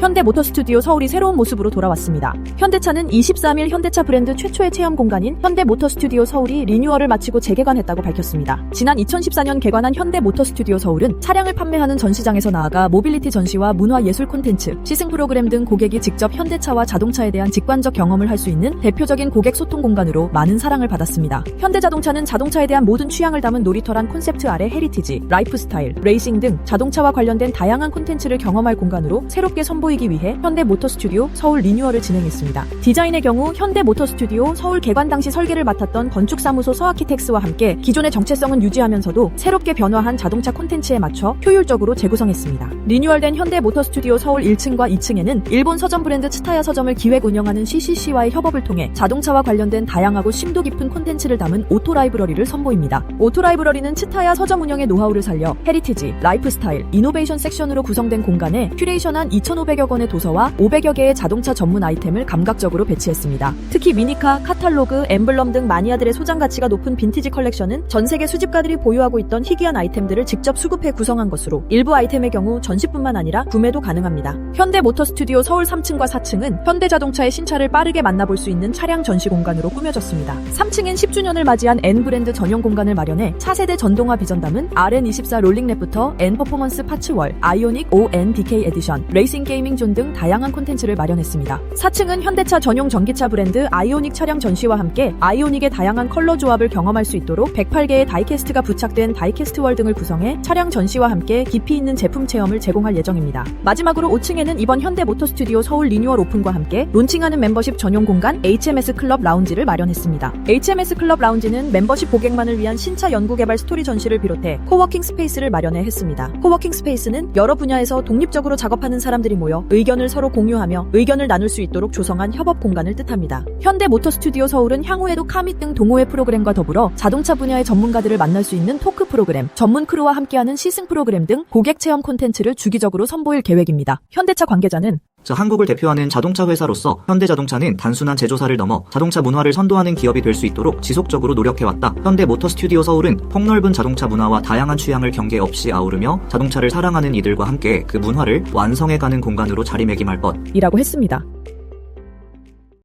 현대 모터 스튜디오 서울이 새로운 모습으로 돌아왔습니다. 현대차는 23일 현대차 브랜드 최초의 체험 공간인 현대 모터 스튜디오 서울이 리뉴얼을 마치고 재개관했다고 밝혔습니다. 지난 2014년 개관한 현대 모터 스튜디오 서울은 차량을 판매하는 전시장에서 나아가 모빌리티 전시와 문화 예술 콘텐츠, 시승 프로그램 등 고객이 직접 현대차와 자동차에 대한 직관적 경험을 할 수 있는 대표적인 고객 소통 공간으로 많은 사랑을 받았습니다. 현대자동차는 자동차에 대한 모든 취향을 담은 놀이터란 콘셉트 아래 헤리티지, 라이프스타일, 레이싱 등 자동차와 관련된 다양한 콘텐츠를 경험할 공간으로 새롭게 선보 이기 위해 현대 모터 스튜디오 서울 리뉴얼을 진행했습니다. 디자인의 경우 현대 모터 스튜디오 서울 개관 당시 설계를 맡았던 건축사무소 서아키텍스와 함께 기존의 정체성은 유지하면서도 새롭게 변화한 자동차 콘텐츠에 맞춰 효율적으로 재구성했습니다. 리뉴얼된 현대 모터 스튜디오 서울 1층과 2층에는 일본 서점 브랜드 츠타야 서점을 기획 운영하는 CCC와의 협업을 통해 자동차와 관련된 다양하고 심도 깊은 콘텐츠를 담은 오토 라이브러리를 선보입니다. 오토 라이브러리는 츠타야 서점 운영의 노하우를 살려 헤리티지, 라이프스타일, 이노베이션 섹션으로 구성된 공간에 큐레이션한 2,500여 권의 도서와 500여 개의 자동차 전문 아이템을 감각적으로 배치했습니다. 특히 미니카, 카탈로그, 엠블럼 등 마니아들의 소장 가치가 높은 빈티지 컬렉션은 전 세계 수집가들이 보유하고 있던 희귀한 아이템들을 직접 수급해 구성한 것으로 일부 아이템의 경우 전시뿐만 아니라 구매도 가능합니다. 현대 모터 스튜디오 서울 3층과 4층은 현대 자동차의 신차를 빠르게 만나볼 수 있는 차량 전시 공간으로 꾸며졌습니다. 3층엔 10주년을 맞이한 N 브랜드 전용 공간을 마련해 차세대 전동화 비전 담은 RN24 롤링랩부터 N 퍼포먼스 파츠월, 아이오닉 ON DK 에디션, 레이싱 게이밍 존 등 다양한 콘텐츠를 마련했습니다. 4층은 현대차 전용 전기차 브랜드 아이오닉 차량 전시와 함께 아이오닉의 다양한 컬러 조합을 경험할 수 있도록 108개의 다이캐스트가 부착된 다이캐스트 월 등을 구성해 차량 전시와 함께 깊이 있는 제품 체험을 제공할 예정입니다. 마지막으로 5층에는 이번 현대 모터 스튜디오 서울 리뉴얼 오픈과 함께 론칭하는 멤버십 전용 공간 HMS 클럽 라운지를 마련했습니다. HMS 클럽 라운지는 멤버십 고객만을 위한 신차 연구 개발 스토리 전시를 비롯해 코워킹 스페이스를 마련해 했습니다. 코워킹 스페이스는 여러 분야에서 독립적으로 작업하는 사람들이 모여 의견을 서로 공유하며 의견을 나눌 수 있도록 조성한 협업 공간을 뜻합니다. 현대 모터 스튜디오 서울은 향후에도 카밋 등 동호회 프로그램과 더불어 자동차 분야의 전문가들을 만날 수 있는 토크 프로그램, 전문 크루와 함께하는 시승 프로그램 등 고객 체험 콘텐츠를 주기적으로 선보일 계획입니다. 현대차 관계자는 자, 한국을 대표하는 자동차 회사로서 현대자동차는 단순한 제조사를 넘어 자동차 문화를 선도하는 기업이 될 수 있도록 지속적으로 노력해왔다. 현대 모터 스튜디오 서울은 폭넓은 자동차 문화와 다양한 취향을 경계 없이 아우르며 자동차를 사랑하는 이들과 함께 그 문화를 완성해가는 공간으로 자리매김할 것. 이라고 했습니다.